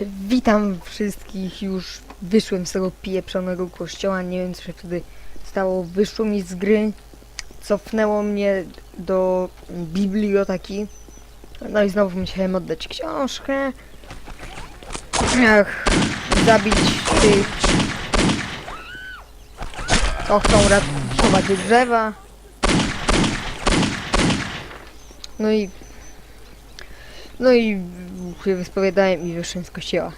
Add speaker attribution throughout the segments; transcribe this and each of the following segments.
Speaker 1: Witam wszystkich, już wyszłem z tego pieprzonego kościoła, nie wiem co się wtedy stało, wyszło mi z gry, cofnęło mnie do biblioteki, no i znowu musiałem oddać książkę, Ach, zabić tych, co chcą ratować drzewa, no i no i się wyspowiadałem i wyszłem z kościoła.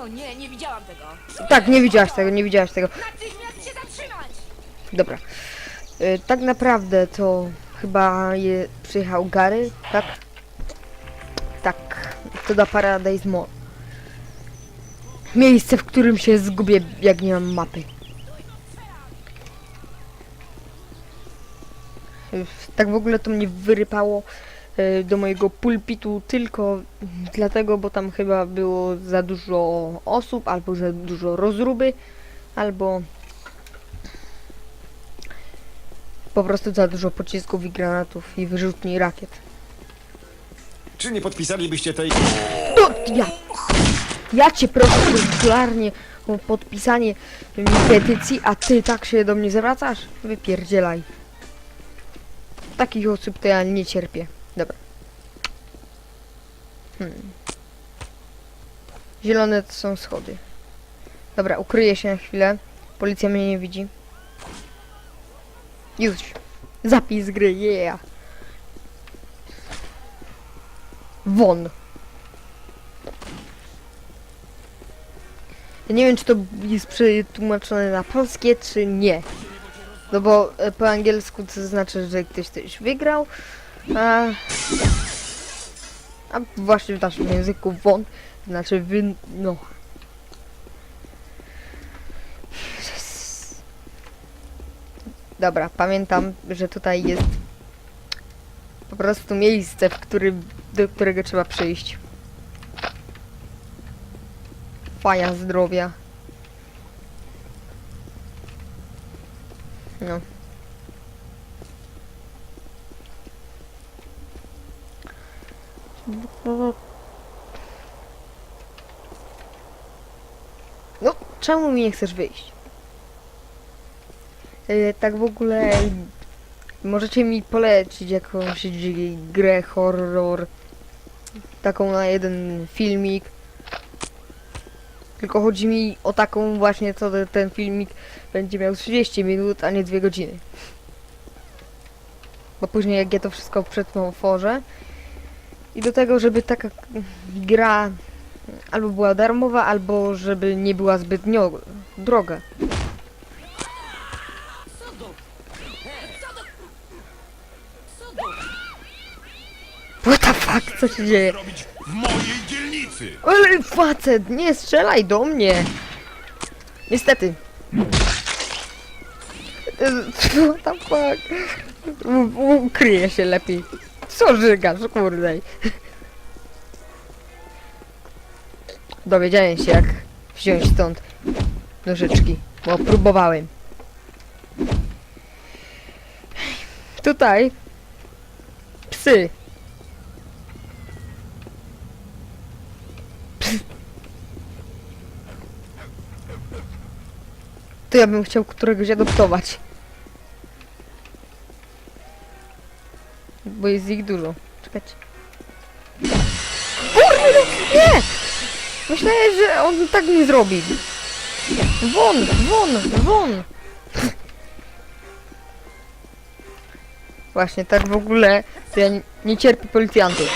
Speaker 2: O nie, nie widziałam tego.
Speaker 1: Tak, nie widziałaś tego, nie widziałaś tego.
Speaker 2: Natychmiast się zatrzymać!
Speaker 1: Dobra. Y, tak naprawdę to chyba je, przyjechał Gary, tak? Tak. To da Paradise Mall. Miejsce, w którym się zgubię, jak nie mam mapy. Y, Tak w ogóle to mnie wyrypało do mojego pulpitu tylko dlatego, bo tam chyba było za dużo osób, albo za dużo rozruby, albo po prostu za dużo pocisków i granatów i wyrzutni rakiet.
Speaker 3: Czy nie podpisalibyście tej...
Speaker 1: No, ja, ja cię proszę regularnie o podpisanie petycji, a ty tak się do mnie zwracasz? Wypierdzielaj. Takich osób to ja nie cierpię. Hmm. Zielone to są schody. Dobra, ukryję się na chwilę. Policja mnie nie widzi. Już. Zapis gry, yeah. Won. Ja nie wiem, czy to jest przetłumaczone na polskie, czy nie. No bo e, po angielsku to znaczy, że ktoś coś wygrał, a, a właśnie w naszym języku won znaczy wy... no. Dobra, pamiętam, że tutaj jest po prostu miejsce, w którym, do którego trzeba przyjść. Faja zdrowia. No. No, czemu mi nie chcesz wyjść? E, tak w ogóle możecie mi polecić jakąś grę horror taką na jeden filmik tylko chodzi mi o taką właśnie, co te- ten filmik będzie miał 30 minut, a nie 2 godziny. Bo później jak ja to wszystko przetworzę i do tego, żeby taka gra albo była darmowa, albo żeby nie była zbytnio droga. What the fuck, co się dzieje?
Speaker 3: robić w mojej dzielnicy?
Speaker 1: Ale facet, nie strzelaj do mnie! Niestety. What the fuck? U- Ukryję się lepiej. Co żygasz, kurde? Dowiedziałem się jak wziąć stąd nożyczki, bo próbowałem. Tutaj psy To ja bym chciał któregoś adoptować. Bo jest ich dużo. Czekajcie. Kurde, no nie! Myślałem, że on tak nie zrobi. Won, won, won! Właśnie, tak w ogóle to ja nie cierpię policjantów.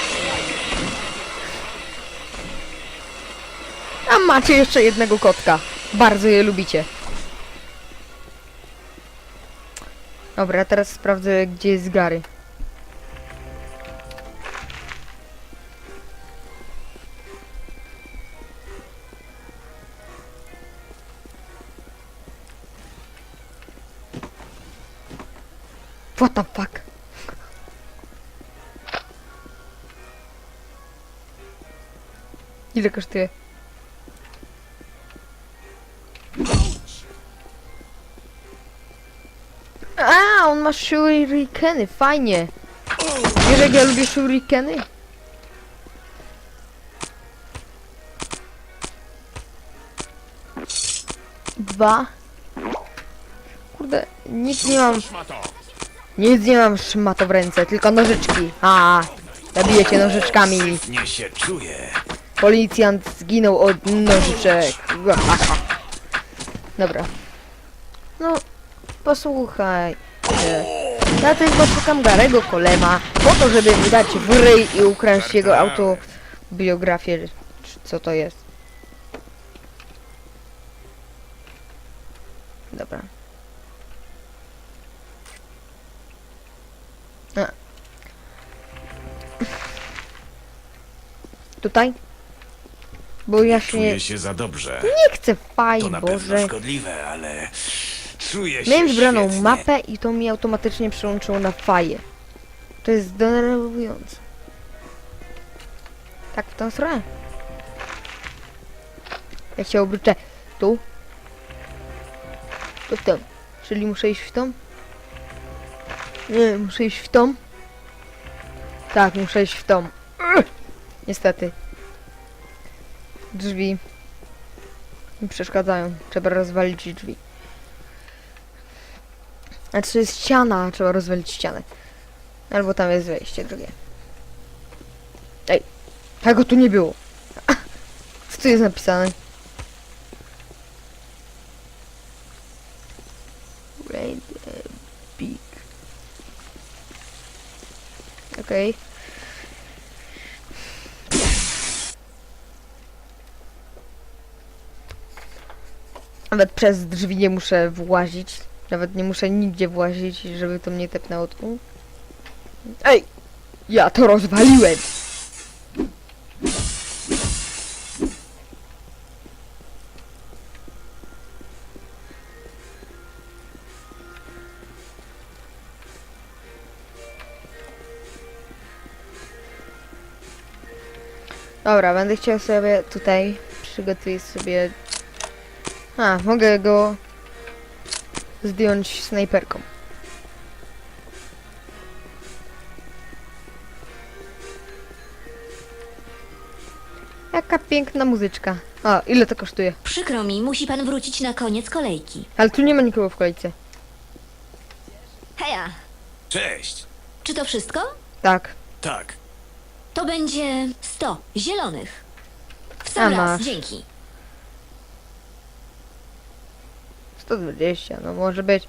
Speaker 1: A macie jeszcze jednego kotka. Bardzo je lubicie. Dobra, teraz sprawdzę, gdzie jest Gary. What the fuck? Ile kosztuje? A, on ma shurikeny, fajnie. Wiesz jak ja lubię shurikeny? Dwa. Kurde, nic nie mam nic nie mam szmato w ręce, tylko nożyczki. A, zabijecie nożyczkami.
Speaker 3: Nie się czuję.
Speaker 1: Policjant zginął od nożyczek. Dobra. No, posłuchaj. Ja tylko szukam Garego Kolema po to, żeby mi dać w ryj i ukraść jego autobiografię. Czy co to jest? Dobra. Tutaj? Bo ja się
Speaker 3: Czuję się za dobrze.
Speaker 1: nie chcę faj,
Speaker 3: To na pewno
Speaker 1: Boże.
Speaker 3: szkodliwe, ale czuję się
Speaker 1: Miałem wybraną
Speaker 3: świetnie.
Speaker 1: mapę i to mi automatycznie przełączyło na faję. To jest denerwujące. Tak w tą stronę. Ja się obrócę tu. Tu w tą. Czyli muszę iść w tą? Nie, muszę iść w tą. Tak, muszę iść w tą. Niestety. Drzwi mi przeszkadzają. Trzeba rozwalić drzwi. Znaczy jest ściana, trzeba rozwalić ścianę. Albo tam jest wejście drugie. Ej, tego tu nie było. Co tu jest napisane? Raid uh, big. Okej. Nawet przez drzwi nie muszę włazić. Nawet nie muszę nigdzie włazić, żeby to mnie tepnęło tu. Ej! Ja to rozwaliłem! Dobra, będę chciał sobie tutaj przygotuję sobie. A, mogę go zdjąć snajperką. Jaka piękna muzyczka. A, ile to kosztuje?
Speaker 4: Przykro mi, musi pan wrócić na koniec kolejki.
Speaker 1: Ale tu nie ma nikogo w kolejce.
Speaker 4: Heja,
Speaker 3: Cześć.
Speaker 4: czy to wszystko?
Speaker 1: Tak.
Speaker 3: Tak.
Speaker 4: To będzie 100 zielonych. W sam
Speaker 1: A
Speaker 4: raz,
Speaker 1: masz.
Speaker 4: dzięki.
Speaker 1: 120, no może być.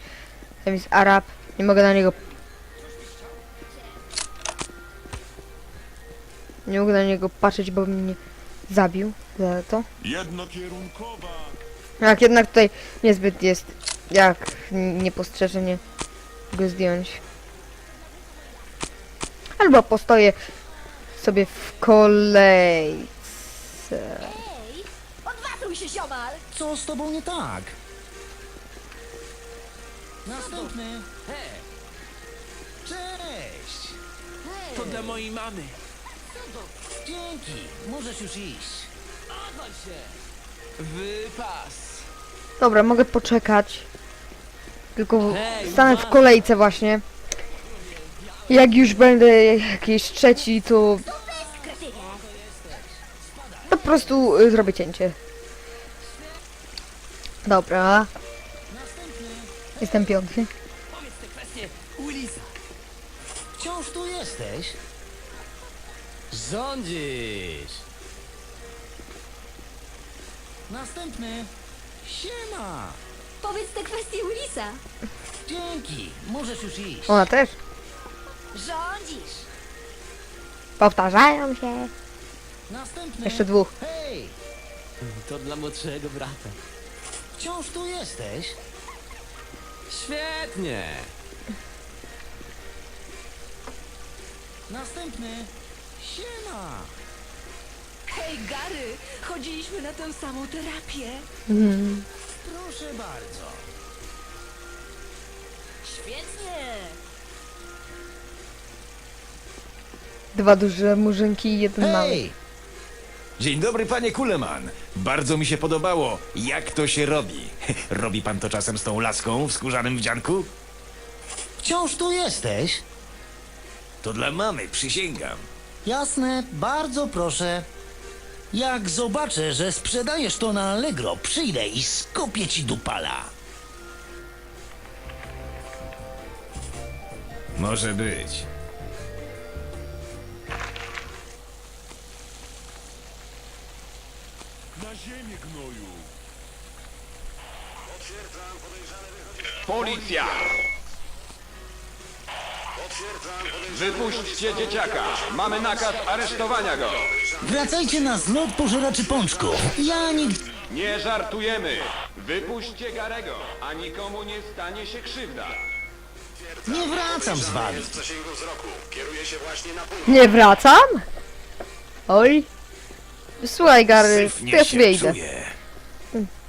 Speaker 1: Tam jest Arab. Nie mogę na niego. Nie mogę na niego patrzeć, bo mnie zabił za to.
Speaker 3: Jednokierunkowa.
Speaker 1: Jak jednak tutaj niezbyt jest jak niepostrzeżenie go zdjąć. Albo postoję sobie w kolejce.
Speaker 2: Się, ziomal!
Speaker 5: Co z tobą nie tak? Następny.
Speaker 6: Hej,
Speaker 5: Cześć!
Speaker 6: to dla mojej mamy.
Speaker 5: Dzięki. Możesz już iść.
Speaker 6: Odwal się. Wypas.
Speaker 1: Dobra, mogę poczekać. Tylko stanę w kolejce właśnie. Jak już będę jakiś trzeci, to po prostu y, zrobię cięcie. Dobra. Jestem piąty.
Speaker 6: Powiedz te kwestie Willisa.
Speaker 5: Wciąż tu jesteś?
Speaker 6: Rządzisz.
Speaker 5: Następny. Siema.
Speaker 4: Powiedz te kwestie Willisa.
Speaker 5: Dzięki. Możesz już iść.
Speaker 1: Ona też.
Speaker 2: Rządzisz!
Speaker 1: Powtarzają się.
Speaker 5: Następny.
Speaker 1: Jeszcze dwóch.
Speaker 5: Hej!
Speaker 6: To dla młodszego brata.
Speaker 5: Wciąż tu jesteś?
Speaker 6: Świetnie.
Speaker 5: Następny. Siema.
Speaker 2: Hej, Gary! Chodziliśmy na tę samą terapię.
Speaker 1: Mhm.
Speaker 5: Proszę bardzo.
Speaker 2: Świetnie!
Speaker 1: Dwa duże murzynki i jeden mały.
Speaker 5: Hej!
Speaker 3: Dzień dobry, panie Kuleman. Bardzo mi się podobało, jak to się robi. Robi pan to czasem z tą laską w skórzanym wdzianku?
Speaker 5: Wciąż tu jesteś?
Speaker 3: To dla mamy, przysięgam.
Speaker 5: Jasne. Bardzo proszę. Jak zobaczę, że sprzedajesz to na Allegro, przyjdę i skopię ci dupala.
Speaker 3: Może być.
Speaker 7: Policja! Wypuśćcie dzieciaka! Mamy nakaz aresztowania go!
Speaker 5: Wracajcie na zlot pożeraczy pączków. Ja nigdy...
Speaker 7: Nie żartujemy! Wypuśćcie Garego, a nikomu nie stanie się krzywda!
Speaker 5: Nie wracam z wami.
Speaker 1: Nie wracam? Oj. Słuchaj, Gary, to ja sobie idę.
Speaker 3: czuję.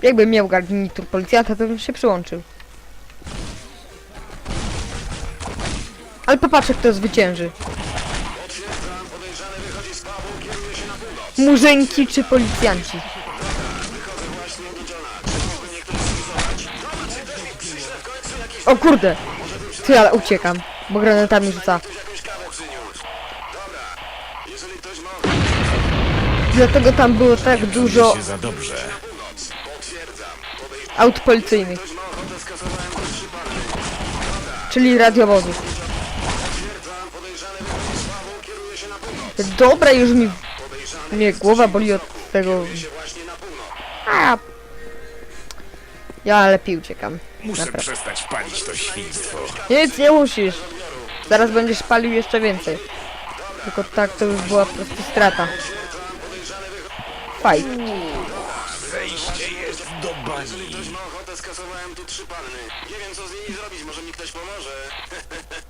Speaker 1: Jakbym miał garnitur policjanta, to bym się przyłączył. Ale popatrzę, kto zwycięży. Murzynki czy policjanci? O kurde! Ty, ale uciekam, bo granatami rzuca. Dlatego tam było tak dużo
Speaker 3: Się za dobrze.
Speaker 1: aut policyjnych. Czyli radiowozów. Dobra, już mi... Mnie głowa boli od tego... A. Ja lepiej uciekam.
Speaker 3: Muszę
Speaker 1: Naprawdę.
Speaker 3: przestać palić to świństwo.
Speaker 1: Nic nie musisz. Zaraz będziesz palił jeszcze więcej. Tylko tak to już była po prostu strata. Fajt.
Speaker 3: Zejście jest do bani.
Speaker 8: ochotę skasowałem tu trzy panny. Nie wiem co z nimi zrobić, może mi ktoś pomoże.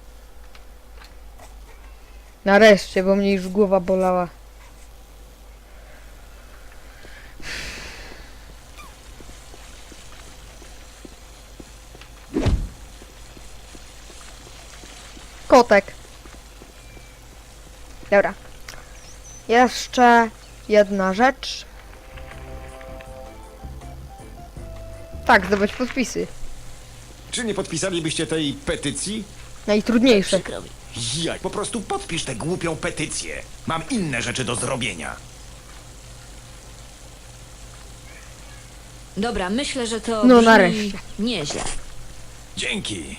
Speaker 1: Nareszcie, bo mnie już głowa bolała. Kotek. Dobra. Jeszcze jedna rzecz. Tak, zdobyć podpisy.
Speaker 3: Czy nie podpisalibyście tej petycji?
Speaker 1: Najtrudniejsze.
Speaker 4: Przykro mi.
Speaker 3: Ja, po prostu podpisz tę głupią petycję. Mam inne rzeczy do zrobienia.
Speaker 4: Dobra, myślę, że to
Speaker 1: No,
Speaker 4: brzmi
Speaker 1: nareszcie.
Speaker 4: nieźle.
Speaker 3: Dzięki.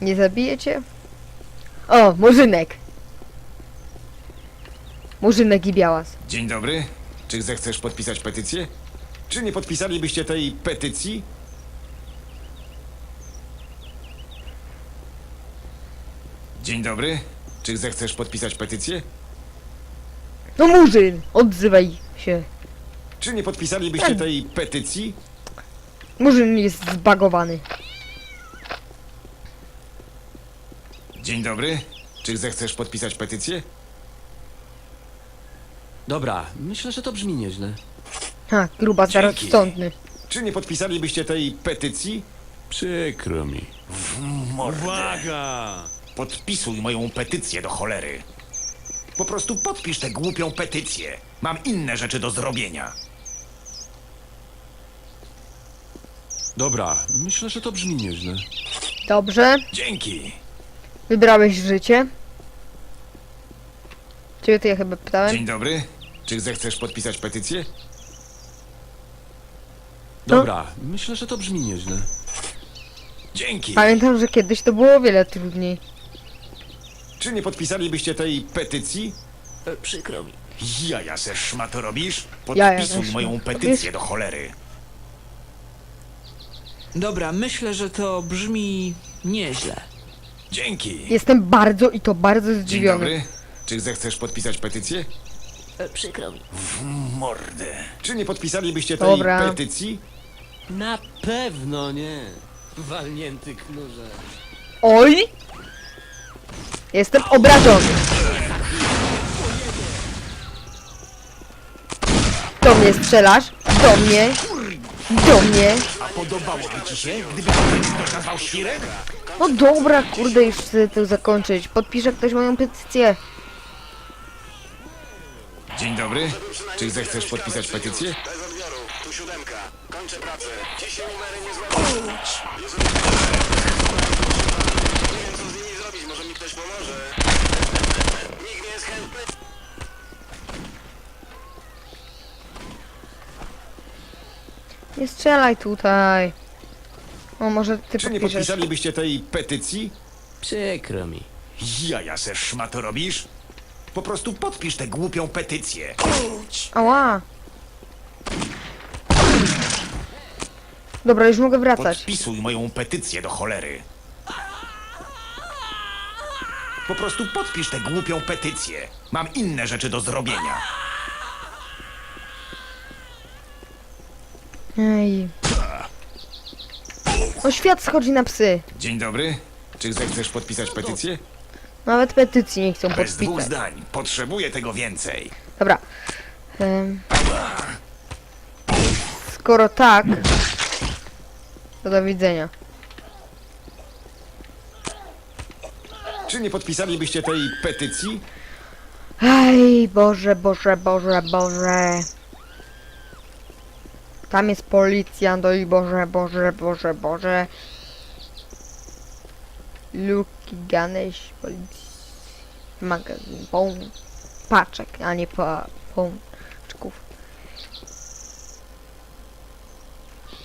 Speaker 1: Nie zabijecie? O, Murzynek. Murzynek i Białas.
Speaker 3: Dzień dobry. Czy zechcesz podpisać petycję? Czy nie podpisalibyście tej petycji? Dzień dobry. Czy zechcesz podpisać petycję?
Speaker 1: No Murzyn, odzywaj się.
Speaker 3: Czy nie podpisalibyście tej petycji?
Speaker 1: Murzyn jest zbagowany.
Speaker 3: Dzień dobry. Czy zechcesz podpisać petycję?
Speaker 6: Dobra, myślę, że to brzmi nieźle.
Speaker 1: Ha, gruba zaraz
Speaker 3: Dzięki.
Speaker 1: stądny.
Speaker 3: Czy nie podpisalibyście tej petycji?
Speaker 7: Przykro mi.
Speaker 3: Uwaga! Podpisuj moją petycję do cholery. Po prostu podpisz tę głupią petycję. Mam inne rzeczy do zrobienia.
Speaker 7: Dobra, myślę, że to brzmi nieźle.
Speaker 1: Dobrze,
Speaker 3: Dzięki.
Speaker 1: wybrałeś życie. Ciebie to ja chyba pytałem.
Speaker 3: Dzień dobry. Czy zechcesz podpisać petycję?
Speaker 7: Dobra, myślę, że to brzmi nieźle.
Speaker 3: Dzięki.
Speaker 1: Pamiętam, że kiedyś to było o wiele trudniej.
Speaker 3: Czy nie podpisalibyście tej petycji?
Speaker 4: E, Przykro mi.
Speaker 3: Jaja se szmato robisz?
Speaker 1: Jaja
Speaker 3: Podpisuj
Speaker 1: se
Speaker 3: moją petycję
Speaker 1: robisz?
Speaker 3: do cholery.
Speaker 6: Dobra, myślę, że to brzmi nieźle.
Speaker 3: Dzięki.
Speaker 1: Jestem bardzo i to bardzo
Speaker 3: Dzień
Speaker 1: zdziwiony.
Speaker 3: dobry. Czy zechcesz podpisać petycję?
Speaker 4: E, Przykro mi.
Speaker 3: Mordę. Czy nie podpisalibyście tej
Speaker 1: Dobra.
Speaker 3: petycji?
Speaker 6: Na pewno nie. Walnięty knurze.
Speaker 1: Oj! Jestem obrażony. Do mnie strzelasz? Do mnie? Do mnie?
Speaker 3: A podobałoby ci się, gdyby ktoś nazwał świrem?
Speaker 1: No dobra, kurde, już chcę to zakończyć. Podpisze ktoś moją petycję.
Speaker 3: Dzień dobry. Czy zechcesz podpisać petycję?
Speaker 8: Bez odbioru. Tu siódemka. Kończę pracę. Dzisiaj numery nie złapią. Nie wiem, co z nimi zrobić. Może mi ktoś pomoże. Nikt nie jest chętny.
Speaker 1: Nie strzelaj tutaj. O, może ty
Speaker 3: Czy nie
Speaker 1: podpiszesz.
Speaker 3: podpisalibyście tej petycji?
Speaker 5: Przykro mi.
Speaker 3: Jaja se szmato robisz? Po prostu podpisz tę głupią petycję.
Speaker 1: Ała. Dobra, już mogę wracać.
Speaker 3: Podpisuj moją petycję do cholery. Po prostu podpisz tę głupią petycję. Mam inne rzeczy do zrobienia.
Speaker 1: Ej. O, świat schodzi na psy.
Speaker 3: Dzień dobry. Czy zechcesz podpisać petycję?
Speaker 1: Nawet petycji nie chcą
Speaker 3: Bez dwóch
Speaker 1: podpisać.
Speaker 3: zdań. Potrzebuję tego więcej.
Speaker 1: Dobra. Em. Skoro tak, to do widzenia.
Speaker 3: Czy nie podpisalibyście tej petycji?
Speaker 1: Ej, Boże, Boże, Boże, Boże. Tam jest policjant, oj Boże, Boże, Boże, Boże. Luki, Ganeś, policja. Magazyn, pon. Paczek, a nie pa, pączków.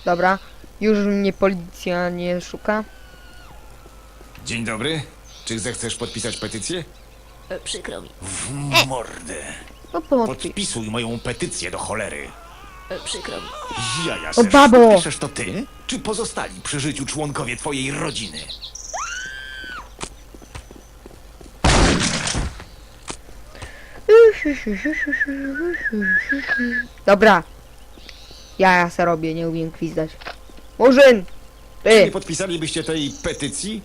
Speaker 1: Dobra, już mnie policja nie szuka.
Speaker 3: Dzień dobry. Czy zechcesz podpisać petycję?
Speaker 4: E, Przykro mi.
Speaker 3: W mordę.
Speaker 1: No.
Speaker 3: Podpisuj moją petycję do cholery.
Speaker 4: E, Przykro mi.
Speaker 3: Jaja
Speaker 1: O, babo!
Speaker 3: Podpiszesz to ty? Czy pozostali przy życiu członkowie twojej rodziny?
Speaker 1: Dobra. Ja, ja se robię, nie umiem gwizdać. Murzyn!
Speaker 3: Czy nie
Speaker 1: Ty!
Speaker 3: podpisalibyście tej petycji?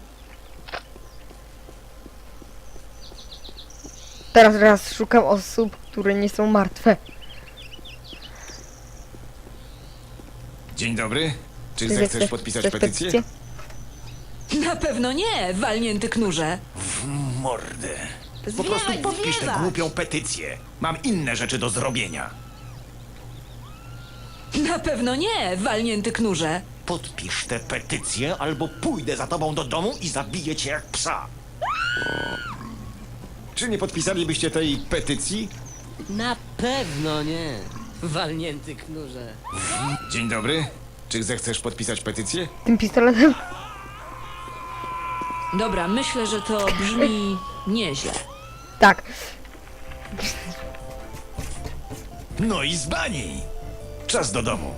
Speaker 1: Teraz raz szukam osób, które nie są martwe.
Speaker 3: Dzień dobry. Czy
Speaker 1: Ty
Speaker 3: zechcesz podpisać
Speaker 1: chcesz
Speaker 3: petycję?
Speaker 2: Na pewno nie, walnięty knurze.
Speaker 3: W mordę. Po prostu podpisz tę głupią petycję. Mam inne rzeczy do zrobienia.
Speaker 2: Na pewno nie, walnięty knurze.
Speaker 3: Podpisz tę petycję, albo pójdę za tobą do domu i zabiję cię jak psa. Czy nie podpisalibyście tej petycji?
Speaker 9: Na pewno nie. Walnięty knurze.
Speaker 3: Dzień dobry. Czy zechcesz podpisać petycję?
Speaker 1: Tym pistoletem?
Speaker 2: Dobra, myślę, że to brzmi nieźle.
Speaker 1: Tak.
Speaker 3: No i z bani. Czas do domu.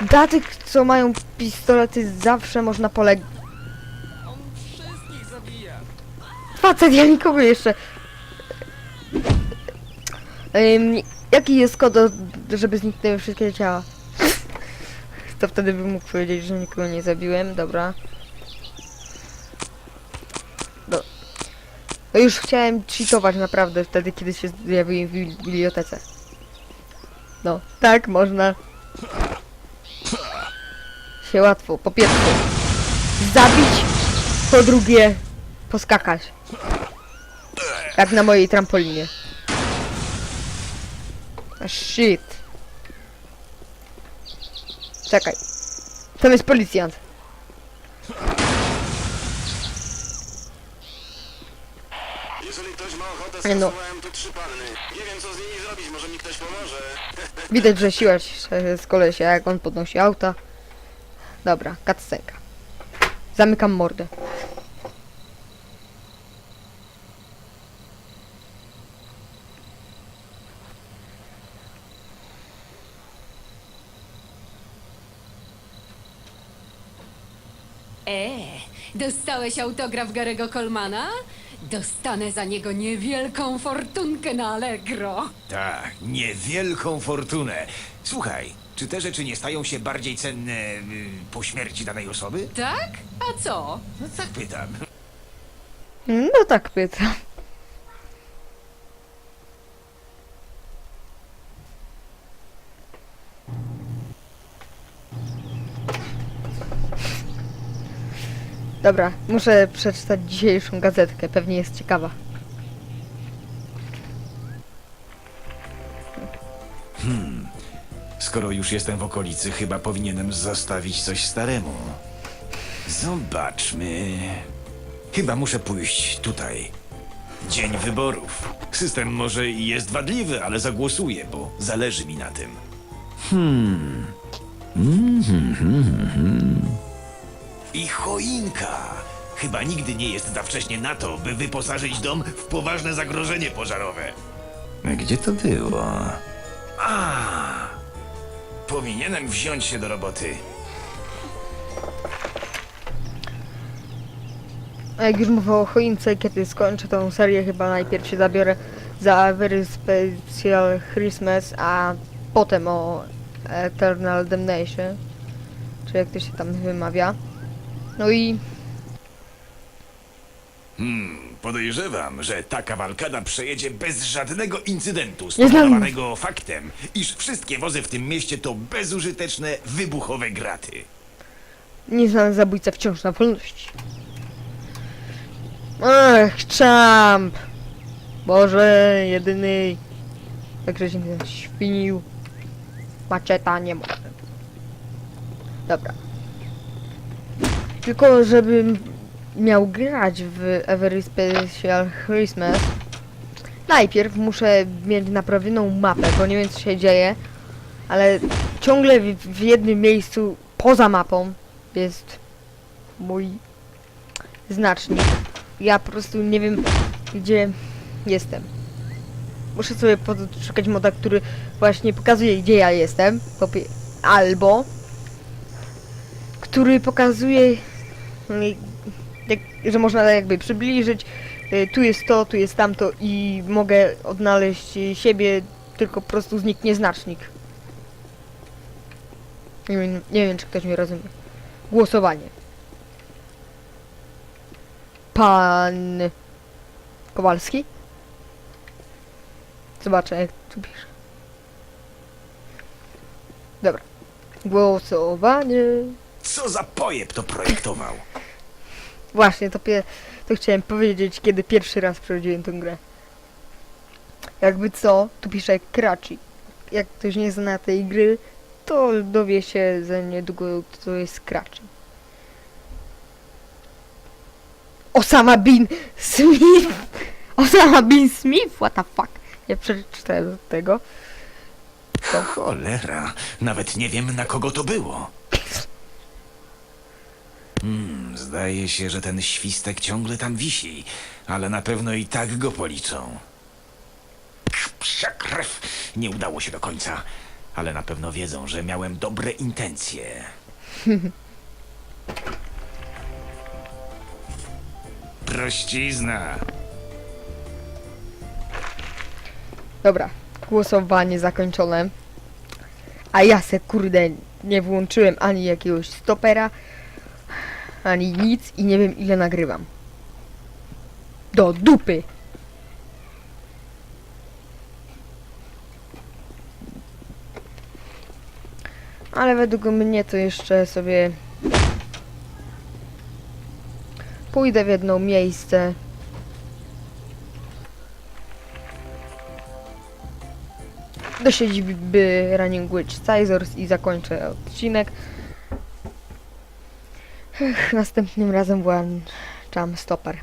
Speaker 1: Dla tych, co mają pistolety, zawsze można polegać.
Speaker 9: On wszystkich zabija.
Speaker 1: Facet, ja nikogo jeszcze. Ym, jaki jest kod, żeby zniknęły wszystkie ciała? To wtedy bym mógł powiedzieć, że nikogo nie zabiłem, dobra. No już chciałem cheatować naprawdę wtedy, kiedy się zjawiłem w bibli- bibliotece. No, tak można. Się łatwo, po pierwsze, zabić, po drugie, poskakać. Jak na mojej trampolinie. A shit. Czekaj. Tam jest policjant.
Speaker 8: Jeżeli ktoś ma ochotę,
Speaker 1: Ale no.
Speaker 8: stosowałem tu trzy panny. Nie wiem, co z nimi zrobić, może mi ktoś pomoże.
Speaker 1: Widać, że siła się z kolesia, jak on podnosi auta. Dobra, cutscenka. Zamykam mordę.
Speaker 10: E, dostałeś autograf Garego Colmana? Dostanę za niego niewielką fortunkę na Allegro.
Speaker 3: Tak, niewielką fortunę. Słuchaj, czy te rzeczy nie stają się bardziej cenne y, po śmierci danej osoby?
Speaker 10: Tak? A co?
Speaker 3: No tak pytam.
Speaker 1: No tak pytam. Dobra, muszę przeczytać dzisiejszą gazetkę, pewnie jest ciekawa.
Speaker 3: Skoro już jestem w okolicy, chyba powinienem zostawić coś staremu. Zobaczmy. Chyba muszę pójść tutaj. Dzień wyborów. System może i jest wadliwy, ale zagłosuję, bo zależy mi na tym. I choinka. Chyba nigdy nie jest za wcześnie na to, by wyposażyć dom w poważne zagrożenie pożarowe. Gdzie to było? A! Powinienem wziąć się do roboty.
Speaker 1: A jak już mówię o choince, kiedy skończę tą serię, chyba najpierw się zabiorę za Very Special Christmas, a potem o Eternal Damnation, czy jak to się tam wymawia. No i
Speaker 3: Podejrzewam, że ta kawalkada przejedzie bez żadnego incydentu
Speaker 1: znam.
Speaker 3: spowodowanego faktem, iż wszystkie wozy w tym mieście to bezużyteczne, wybuchowe graty.
Speaker 1: nieznany zabójca wciąż na wolności. Ach, Champ! Boże, jedyny. Także się nie świnił. Maczeta nie może. Dobra. Tylko żebym miał grać w Every Special Christmas, najpierw muszę mieć naprawioną mapę, bo nie wiem co się dzieje, ale ciągle w, w jednym miejscu poza mapą jest mój znacznik. Ja po prostu nie wiem, gdzie jestem. Muszę sobie podszukać moda, który właśnie pokazuje, gdzie ja jestem. Albo który pokazuje, jak, że można jakby przybliżyć. y, Tu jest to, tu jest tamto i mogę odnaleźć siebie, tylko po prostu zniknie znacznik. Nie wiem, nie wiem czy ktoś mnie rozumie. Głosowanie. Pan Kowalski? Zobaczę jak tu pisze. Dobra. Głosowanie.
Speaker 3: Co za pojeb to projektował?
Speaker 1: Właśnie, to, pie- to chciałem powiedzieć, kiedy pierwszy raz przechodziłem tę grę. Jakby co, tu pisze Kraci. Jak ktoś nie zna tej gry, to dowie się za niedługo, kto to jest Kraci. Osama Bin Smith! Osama Bin Smith? What the fuck? Ja przeczytałem tego.
Speaker 3: Cholera, nawet nie wiem na kogo to było. Hmm, zdaje się, że ten świstek ciągle tam wisi, ale na pewno i tak go policzą. Psia krew! Nie udało się do końca, ale na pewno wiedzą, że miałem dobre intencje. Prościzna.
Speaker 1: Dobra, głosowanie zakończone. A ja se kurde nie włączyłem ani jakiegoś stopera, ani nic i nie wiem ile nagrywam. Do dupy! Ale według mnie to jeszcze sobie pójdę w jedno miejsce. do siedziby Running Witch Scissors i zakończę odcinek. Ech, następnym razem włączam stoper.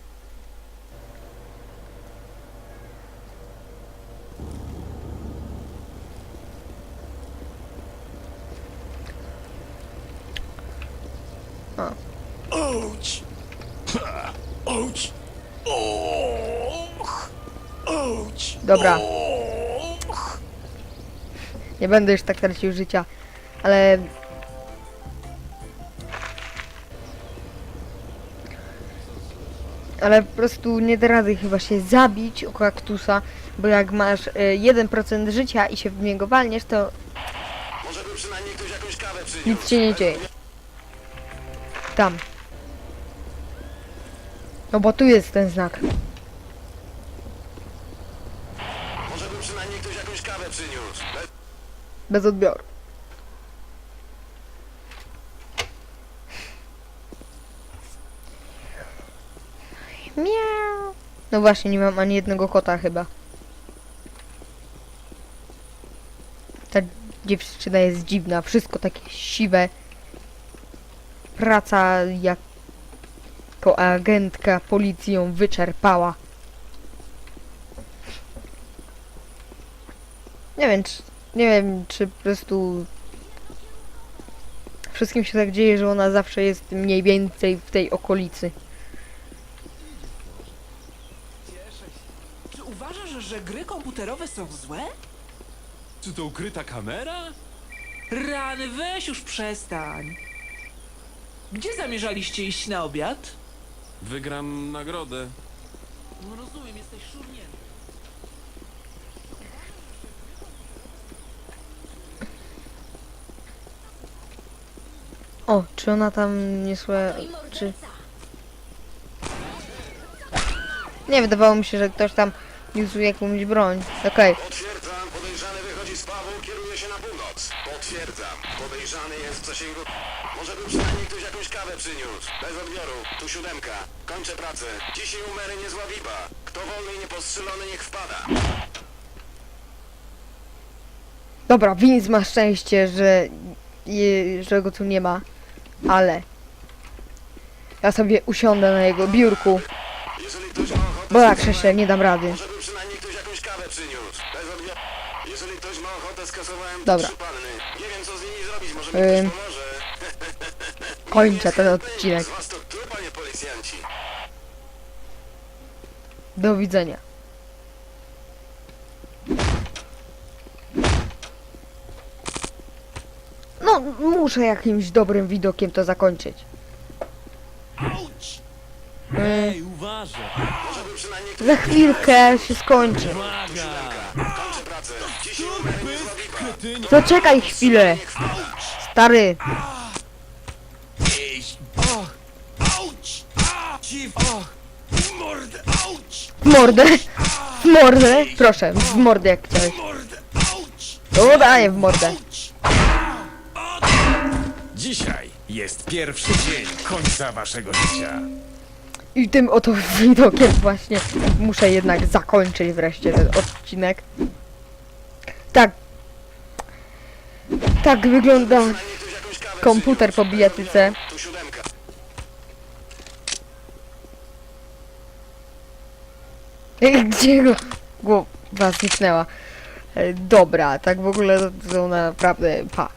Speaker 3: Ouch! Ha! Ouch! Och! Ouch!
Speaker 1: Dobra.
Speaker 3: Och!
Speaker 1: Nie będę już tak tracił życia, ale... Ale po prostu nie da rady chyba się zabić o kaktusa, bo jak masz y, 1% życia i się w niego walniesz, to
Speaker 8: Może by przynajmniej ktoś jakąś kawę przyniósł.
Speaker 1: nic się nie dzieje. Tam. No bo tu jest ten znak.
Speaker 8: Może by przynajmniej ktoś jakąś kawę przyniósł. Bez...
Speaker 1: Bez odbioru. No właśnie, nie mam ani jednego kota chyba. Ta dziewczyna jest dziwna, wszystko takie siwe. Praca jako agentka policją wyczerpała. Nie wiem, czy Nie wiem, czy po prostu wszystkim się tak dzieje, że ona zawsze jest mniej więcej w tej okolicy.
Speaker 6: Czy uważasz, że gry komputerowe są złe?
Speaker 7: Czy to ukryta kamera?
Speaker 6: Rany, weź już przestań. Gdzie zamierzaliście iść na obiad?
Speaker 7: Wygram nagrodę.
Speaker 6: No rozumiem, jesteś szurnięty.
Speaker 1: O, czy ona tam niesła... czy... Nie, wydawało mi się, że ktoś tam niósł jakąś broń. Okej,
Speaker 8: Potwierdzam, podejrzany wychodzi z pubu, kieruje się na północ. Potwierdzam, podejrzany jest w zasięgu... Może by przynajmniej ktoś jakąś kawę przyniósł. Bez odbioru, tu siódemka. Kończę pracę. Dzisiaj u Mary niezła biba. Kto wolny i niepostrzelony, niech wpada.
Speaker 1: Dobra, Vince ma szczęście, że, je, że go tu nie ma, ale ja sobie usiądę na jego biurku,
Speaker 8: Jeżeli ktoś ma ochotę...
Speaker 1: bo tak się nie dam rady.
Speaker 8: Może by przynajmniej ktoś jakąś kawę przyniósł. Bez. Jeżeli ktoś ma ochotę, skasowałem
Speaker 1: Dobra.
Speaker 8: trzy panny. Nie wiem, co z nimi zrobić. Może mi
Speaker 1: Ym.
Speaker 8: ktoś pomoże.
Speaker 1: Kończę ten odcinek.
Speaker 8: Z was to kto, panie policjanci?
Speaker 1: Do widzenia. No, muszę jakimś dobrym widokiem to zakończyć.
Speaker 9: Ej, uważaj!
Speaker 1: Za chwilkę się skończy. Zaczekaj chwilę, stary. W mordę. W mordę. Proszę, w mordę jak chciałeś. To daję w mordę.
Speaker 3: Dzisiaj jest pierwszy dzień końca waszego życia.
Speaker 1: I tym oto widokiem właśnie muszę jednak zakończyć wreszcie ten odcinek. Tak. Tak wygląda komputer po bijatyce. Gdzie go głowa zniknęła. E, Dobra, tak w ogóle to, to naprawdę pa.